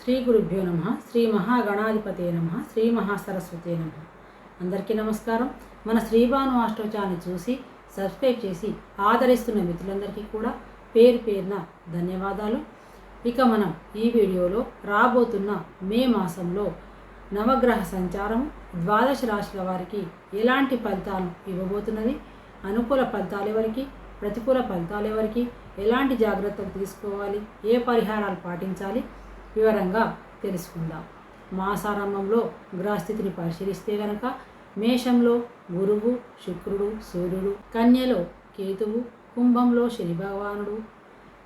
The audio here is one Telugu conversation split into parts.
శ్రీ గురుభ్యో నమ శ్రీ మహాగణాధిపతే నమ శ్రీ మహాసరస్వతే నమ. అందరికీ నమస్కారం. మన శ్రీభాను అష్టోచాన్ని చూసి సబ్స్క్రైబ్ చేసి ఆదరిస్తున్న మిత్రులందరికీ కూడా పేరు పేరున ధన్యవాదాలు. ఇక మనం ఈ వీడియోలో రాబోతున్న మే మాసంలో నవగ్రహ సంచారం ద్వాదశ రాశుల వారికి ఎలాంటి ఫలితాలు ఇవ్వబోతున్నది అనుకూల ఫలితాలు ఎవరికి ప్రతికూల ఫలితాలు ఎవరికి ఎలాంటి జాగ్రత్తలు తీసుకోవాలి ఏ పరిహారాలు పాటించాలి వివరంగా తెలుసుకుందాం. మాసారంభంలో గ్రహస్థితిని పరిశీలిస్తే గనక మేషంలో గురువు శుక్రుడు సూర్యుడు కన్యలో కేతువు కుంభంలో శని భగవానుడు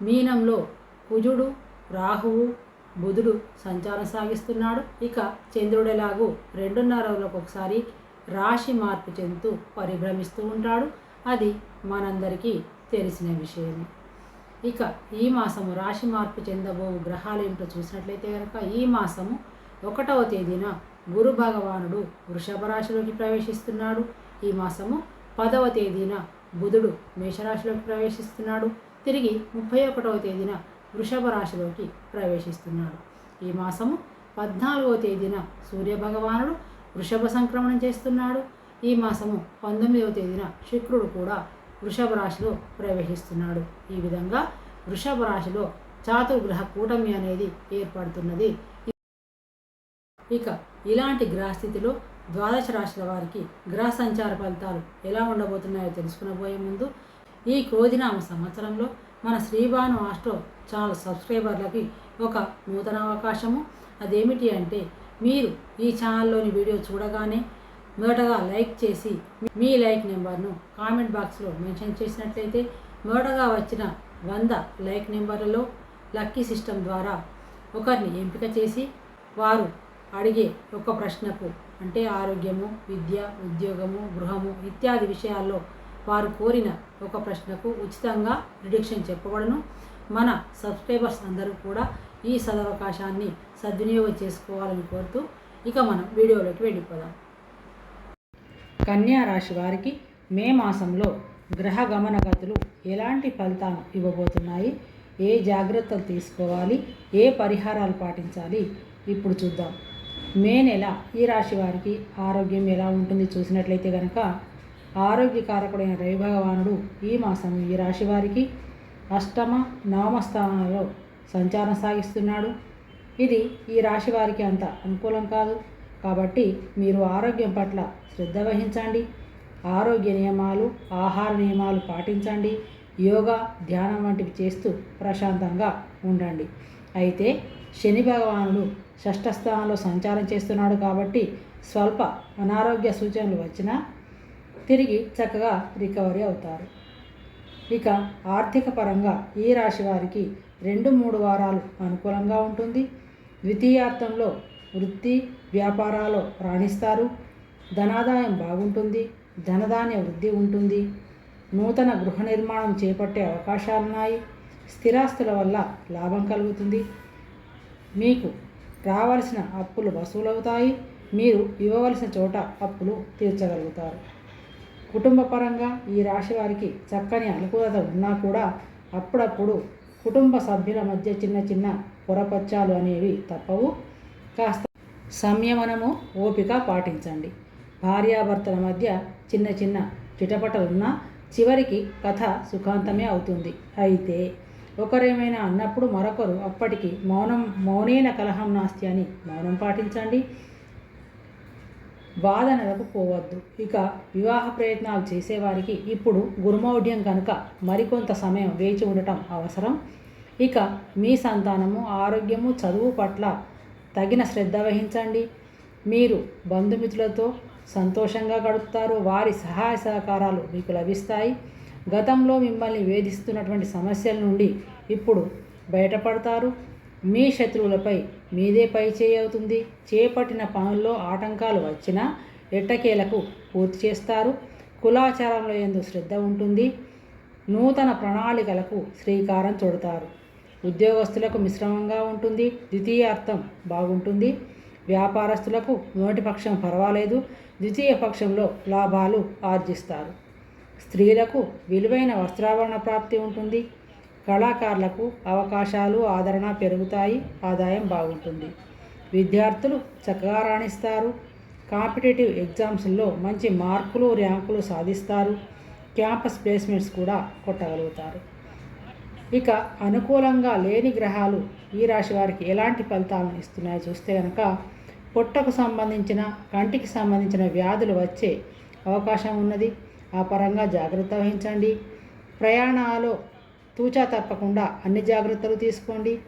మీనంలో కుజుడు రాహువు బుధుడు సంచారం సాగిస్తున్నాడు. ఇక చంద్రుడిలాగూ రెండున్నర రోజులకు ఒకసారి రాశి మార్పు చెందుతూ పరిభ్రమిస్తూ ఉంటాడు. అది మనందరికీ తెలిసిన విషయమే. ఇక ఈ మాసము రాశి మార్పు చెందబో గ్రహాలు ఏమిటో చూసినట్లయితే కనుక ఈ మాసము ఒకటవ తేదీన గురు భగవానుడు వృషభ రాశిలోకి ప్రవేశిస్తున్నాడు. ఈ మాసము పదవ తేదీన బుధుడు మేషరాశిలోకి ప్రవేశిస్తున్నాడు. తిరిగి ముప్పై ఒకటవ తేదీన వృషభ రాశిలోకి ప్రవేశిస్తున్నాడు. ఈ మాసము పద్నాలుగవ తేదీన సూర్య భగవానుడు వృషభ సంక్రమణం చేస్తున్నాడు. ఈ మాసము పంతొమ్మిదవ తేదీన శుక్రుడు కూడా వృషభ రాశిలో ప్రవేశిస్తున్నాడు. ఈ విధంగా వృషభ రాశిలో చాతుర్గ్రహ కూటమి అనేది ఏర్పడుతున్నది. ఇక ఇలాంటి గ్రహస్థితిలో ద్వాదశ రాశుల వారికి గ్రహ సంచార ఫలితాలు ఎలా ఉండబోతున్నాయో తెలుసుకునబోయే ముందు ఈ క్రోధినామ సంవత్సరంలో మన శ్రీభాను ఆస్ట్రో ఛానల్ సబ్స్క్రైబర్లకి ఒక నూతన అవకాశము. అదేమిటి అంటే మీరు ఈ ఛానల్లోని వీడియో చూడగానే మొదటగా లైక్ చేసి మీ లైక్ నెంబర్ను కామెంట్ బాక్స్లో మెన్షన్ చేసినట్లయితే మొదటగా వచ్చిన వంద లైక్ నెంబర్లలో లక్కీ సిస్టమ్ ద్వారా ఒకరిని ఎంపిక చేసి వారు అడిగే ఒక ప్రశ్నకు అంటే ఆరోగ్యము విద్య ఉద్యోగము గృహము ఇత్యాది విషయాల్లో వారు కోరిన ఒక ప్రశ్నకు ఉచితంగా ప్రిడిక్షన్ చెప్పబడను. మన సబ్స్క్రైబర్స్ అందరూ కూడా ఈ సదవకాశాన్ని సద్వినియోగం చేసుకోవాలని కోరుతూ ఇక మనం వీడియోలోకి వెళ్ళిపోదాం. కన్యా రాశి వారికి మే మాసంలో గ్రహ గమనగతులు ఎలాంటి ఫలితాలు ఇవ్వబోతున్నాయి? ఏ జాగ్రత్తలు తీసుకోవాలి? ఏ పరిహారాలు పాటించాలి? ఇప్పుడు చూద్దాం. మే నెల ఈ రాశి వారికి ఆరోగ్యం ఎలా ఉంటుంది చూసినట్లయితే కనుక ఆరోగ్యకారకుడైన రవి భగవానుడు ఈ మాసం ఈ రాశి వారికి అష్టమ నవమ స్థానంలో సంచారం సాగిస్తున్నాడు. ఇది ఈ రాశి వారికి అంత అనుకూలం కాదు. కాబట్టి మీరు ఆరోగ్యం పట్ల శ్రద్ధ వహించండి. ఆరోగ్య నియమాలు ఆహార నియమాలు పాటించండి. యోగా ధ్యానం వంటివి చేస్తూ ప్రశాంతంగా ఉండండి. అయితే శని భగవానుడు షష్ఠస్థానంలో సంచారం చేస్తున్నాడు కాబట్టి స్వల్ప అనారోగ్య సూచనలు వచ్చినా తిరిగి చక్కగా రికవరీ అవుతారు. ఇక ఆర్థిక పరంగా ఈ రాశి వారికి రెండు మూడు వారాలు అనుకూలంగా ఉంటుంది. ద్వితీయార్థంలో వృత్తి వ్యాపారాలు రాణిస్తారు. ధనాదాయం బాగుంటుంది ధనధాన్య వృద్ధి ఉంటుంది. నూతన గృహ నిర్మాణం చేపట్టే అవకాశాలున్నాయి స్థిరాస్తుల వల్ల లాభం కలుగుతుంది. మీకు రావలసిన అప్పులు వసూలవుతాయి. మీరు ఇవ్వవలసిన చోట అప్పులు తీర్చగలుగుతారు. కుటుంబ పరంగా ఈ రాశి వారికి చక్కని అనుకూలత ఉన్నా కూడా అప్పుడప్పుడు కుటుంబ సభ్యుల మధ్య చిన్న చిన్న పొరపచ్చాలు అనేవి తప్పవు. కాస్త సంయమనము ఓపిక పాటించండి. భార్యాభర్తల మధ్య చిన్న చిన్న చిటపటలున్నా చివరికి కథ సుఖాంతమే అవుతుంది. అయితే ఒకరేమైనా అన్నప్పుడు మరొకరు అప్పటికి మౌనం మౌనేన కలహం నాస్తి అని మౌనం పాటించండి. వాదనలకు పోవద్దు. ఇక వివాహ ప్రయత్నాలు చేసేవారికి ఇప్పుడు గురుమౌఢ్యం కనుక మరికొంత సమయం వేచి ఉండటం అవసరం. ఇక మీ సంతానము ఆరోగ్యము చదువు పట్ల తగిన శ్రద్ధ వహించండి. మీరు బంధుమిత్రులతో సంతోషంగా గడుపుతారు. వారి సహాయ సహకారాలు మీకు లభిస్తాయి. గతంలో మిమ్మల్ని వేధిస్తున్నటువంటి సమస్యల నుండి ఇప్పుడు బయటపడతారు. మీ శత్రువులపై మీదే పై అవుతుంది. చేపట్టిన పనుల్లో ఆటంకాలు వచ్చినా ఎట్టకేలకు పూర్తి చేస్తారు. కులాచారంలో ఎందు శ్రద్ధ ఉంటుంది. నూతన ప్రణాళికలకు శ్రీకారం చుడతారు. ఉద్యోగస్తులకు మిశ్రమంగా ఉంటుంది. ద్వితీయ అర్థం బాగుంటుంది. వ్యాపారస్తులకు మొదటి పక్షం పర్వాలేదు. ద్వితీయ పక్షంలో లాభాలు ఆర్జిస్తారు. స్త్రీలకు విలువైన వస్త్రాభరణ ప్రాప్తి ఉంటుంది. కళాకారులకు అవకాశాలు ఆదరణ పెరుగుతాయి. ఆదాయం బాగుంటుంది. విద్యార్థులు చక్కగా రాణిస్తారు. కాంపిటేటివ్ ఎగ్జామ్స్లో మంచి మార్కులు ర్యాంకులు సాధిస్తారు. క్యాంపస్ ప్లేస్మెంట్స్ కూడా కొట్టగలుగుతారు. ఇక అనుకూలంగా లేని గ్రహాలు ఈ రాశి వారికి ఎలాంటి ఫలితాలను ఇస్తున్నాయో చూస్తే కనుక పొట్టకు సంబంధించిన కంటికి సంబంధించిన వ్యాధులు వచ్చే అవకాశం ఉన్నది. ఆ పరంగా జాగ్రత్త వహించండి. ప్రయాణాలు తూచా తప్పకుండా అన్ని జాగ్రత్తలు తీసుకోండి.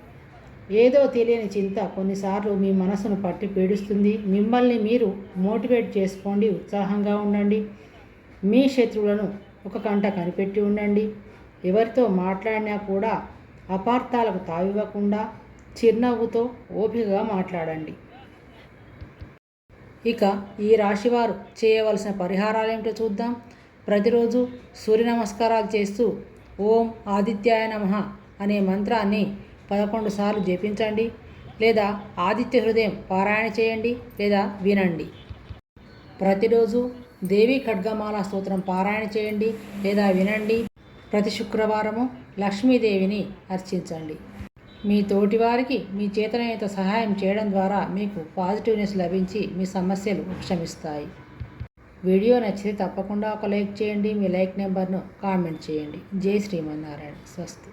ఏదో తెలియని చింత కొన్నిసార్లు మీ మనసును పట్టి పీడిస్తుంది. మిమ్మల్ని మీరు మోటివేట్ చేసుకోండి. ఉత్సాహంగా ఉండండి. మీ శత్రువులను ఒక కంట కనిపెట్టి ఉండండి. ఎవరితో మాట్లాడినా కూడా అపార్థాలకు తావివ్వకుండా చిరునవ్వుతో ఓపికగా మాట్లాడండి. ఇక ఈ రాశివారు చేయవలసిన పరిహారాలు ఏమిటో చూద్దాం. ప్రతిరోజు సూర్య నమస్కారాలు చేస్తూ ఓం ఆదిత్యాయ నమః అనే మంత్రాన్ని పదకొండు సార్లు జపించండి. లేదా ఆదిత్య హృదయం పారాయణ చేయండి లేదా వినండి. ప్రతిరోజు దేవి ఖడ్గమాల స్తోత్రం పారాయణ చేయండి లేదా వినండి. ప్రతి శుక్రవారము లక్ష్మీదేవిని అర్చించండి. మీ తోటివారికి మీ చేతనైనంత సహాయం చేయడం ద్వారా మీకు పాజిటివ్నెస్ లభించి మీ సమస్యలు ఉపశమిస్తాయి. వీడియో నచ్చితే తప్పకుండా ఒక లైక్ చేయండి. మీ లైక్ నెంబర్ను కామెంట్ చేయండి. జై శ్రీమన్నారాయణ. స్వస్తి.